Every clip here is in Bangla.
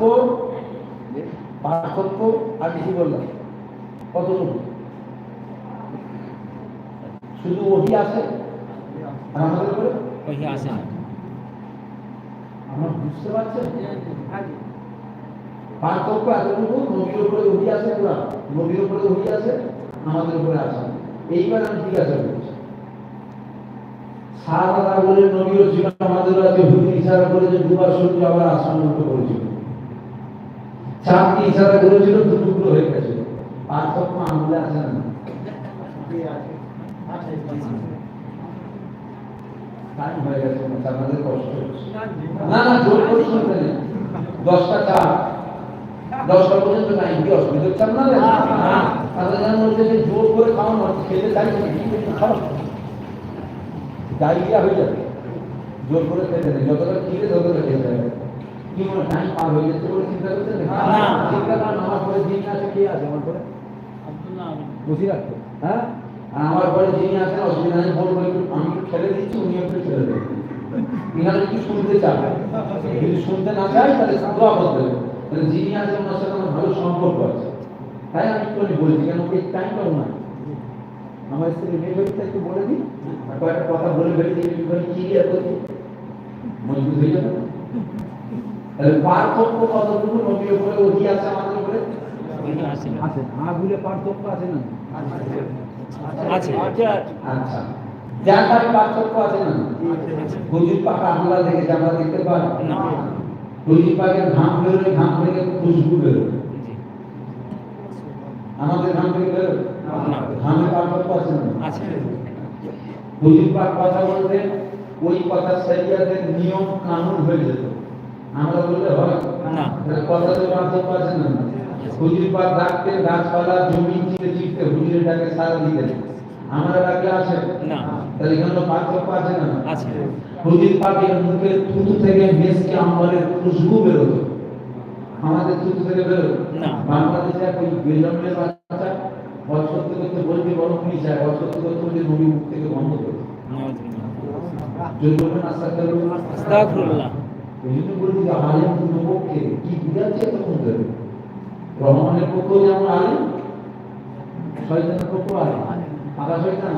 পার্থক্য? পার্থক্য আমি কি বললাম। কতটুকু শুধু ওহি আছে? আমাদের করে ওহি বুঝতে পারছেন? পার্থক্য এতটুকু নবীর উপরে ওহি আছে পুরা। নবীর উপরে ওহি আছে আমাদের উপরে আছে। এইবার আমি ঠিক আছে বলছি সারা বলে নবীর জীবন আমাদের রাজ্যে ইশারা করে যে দুবার সূর্য আবার আসন্ন করেছিল চাঁদকে ইশারা করেছিল দু টুকরো হয়ে গেছিল পার্থক্য আঙুলে আছে না? টাইম হয়ে গেছে আপনাদের কষ্ট হচ্ছে। না না জোর করে শুনতে নেই দশটা চা দশটা পর্যন্ত টাইম কি অসুবিধা হচ্ছে না। তাদের যে জোর করে খেতে চাইছে ডায়রিয়া হয়ে যাবে। জোর করে খেতে নেই যতটা খিদে ততটা খেতে হবে কি মনে টাইম পার হয়ে যাচ্ছে বলে চিন্তা করছেন? না। চিন্তা করেন আমার পরে দিন আছে কে আছে আমার পরে? বুঝি রাখতো হ্যাঁ? আর আমার পরে যিনি আছেন অসুবিধা নেই বলব একটু আমি ছেড়ে দিচ্ছি উনি একটু ছেড়ে দেবেন ইনারা একটু শুনতে চান যদি শুনতে না চাই তাহলে দোয়া করতে হবে। তাহলে যিনি আছেন ওনার সাথে আমার ভালো সম্পর্ক আছে। তাই আমি একটু বলছি কেন ওকে টাইম পাবো না? আমার স্ত্রী মেয়ে বাড়িতে একটু বলে দিই আর কয়েকটা কথা বলে ফেলে দিই একটু ক্লিয়ার করি মজবুত হয়ে যাবে পার্থক্য কতটুকু? নবীর উপরে ওহি আছে আমাদের উপরে? না আছে। আগুলে পার্থক্য আছে না? আছে। আচ্ছা। জায়গার পার্থক্য আছে না? হুজুর পাকা আমরা দেখেছি আমরা দেখতে পাই। হুজুর পাকের ঘাম বেরোয় ঘাম থেকে খুশবু বেরোয়। আমাদের ঘাম থেকে বেরোয়? না। পার্থক্য আছে না? হুজুর পাক কথা বলতেন ওই কথা শরিয়াতের নিয়ম কানুন হয়ে যেত। আমরা বললে হয়? না। তাহলে কথাতে পার্থক্য আছে না। হুজুর পাক ডাকতেন গাছপালা জমি চিতে চিতে হুজুরের ডাকে সারা দিতেন আমরা ডাকে আসে? না। তাহলে এখানে পার্থক্য আছে না? আছে। হুজুর পাকের মুখের থুতু থেকে মেসকে আমলের খুশবু বেরোতো। আমাদের থুতু থেকে বেরোতো? না। বাংলাদেশে এক ওই বাচ্চা অসত্য করতে বলতে বড় পুলিশ যায় অসত্য করতে বলতে নবী মুখ থেকে বন্ধ করে। যদি বলবেন এই জন্য বলছি যে আলেম দুটো পক্ষে কি তখন ধরে রহমানের পক্ষ যেমন আলেম? শয়তানের পক্ষ আলেম? শয়তান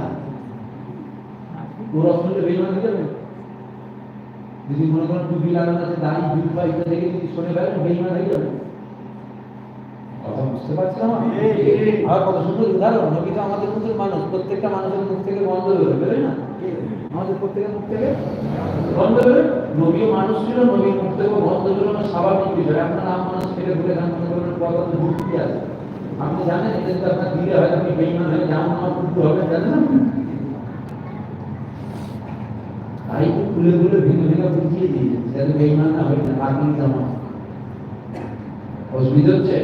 ওরা হয়ে যাবে? যদি মনে করেন টুপি লাগানো আছে দাড়ি জুব্বা ইত্যাদি দেখে যদি হয়ে যাবে। কথা বুঝতে পারছেন আমার আর কত সুন্দর উদাহরণ নবী তো আমাদের মধ্যে মানুষ প্রত্যেকটা মানুষের মুখ থেকে বন্ধ বেরোয় বেরোয় না? আমাদের প্রত্যেকের মুখ থেকে? বন্ধ বেরোয় নবী মানুষ ছিল নবীর মুখ থেকে বন্ধ বেরোনো স্বাভাবিক বিষয়। আপনার নাম মানুষ ছেড়ে ঘুরে গান মনে করবেন কথা তো যুক্তি আছে। আপনি জানেন এটা যদি আপনার দিলে হয় আপনি বেইমান হয়ে যেমন আমার কুকুর হবে জানেন তাই তো খুলে খুলে ভেঙে ভেঙে বুঝিয়ে দিয়েছে যাতে বেইমান না হয় না আপনি যেমন অসুবিধা হচ্ছে?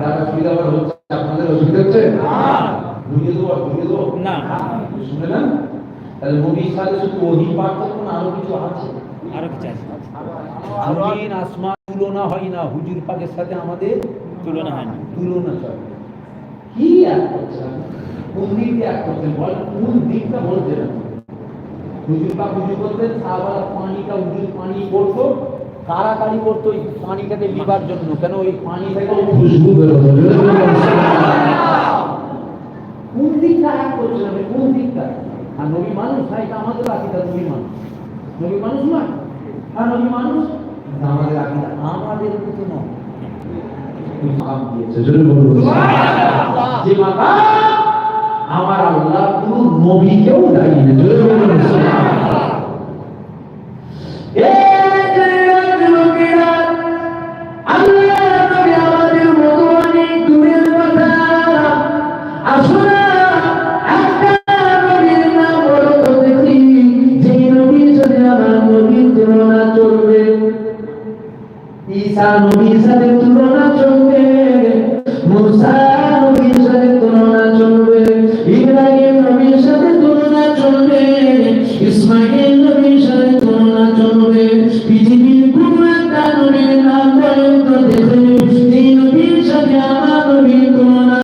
যার অসুবিধা আবার হচ্ছে আপনাদের অসুবিধা হচ্ছে? বুঝিয়ে দেবো আর দেবো? না। শুনে না তাহলে নবীর সাথে শুধু ওহি পার্থক্য না আরও কিছু আছে? আরও কিছু আছে। জমিন আসমান তুলনা হয় না হুজুর পাকের সাথে আমাদের তুলনা হয় না। তুলনা চলে। কি এক করছেন কোন দিক এক করছেন বল কোন দিকটা বলতে না হুজুর পাক হুজুর করতেন সাহাবারা পানিটা হুজুর পানি করতো কারাকারি করতো ওই পানিটাকে লিবার জন্য। কেন ওই পানি থেকে খুশবু বেরোতো কোন দিকটা এক করছেন কোন দিকটা? আর নবী মানুষ না এটা আমাদের আকিদা নবী মানুষ। নবী মানুষ নয়। আর নবী মানুষ? আমাদের আকিদা। আমাদের মতো নয়। যে আমার আল্লাহ কোনো নবীকেও দায়ী। হিসাবে তুলনা চলবে। মুসা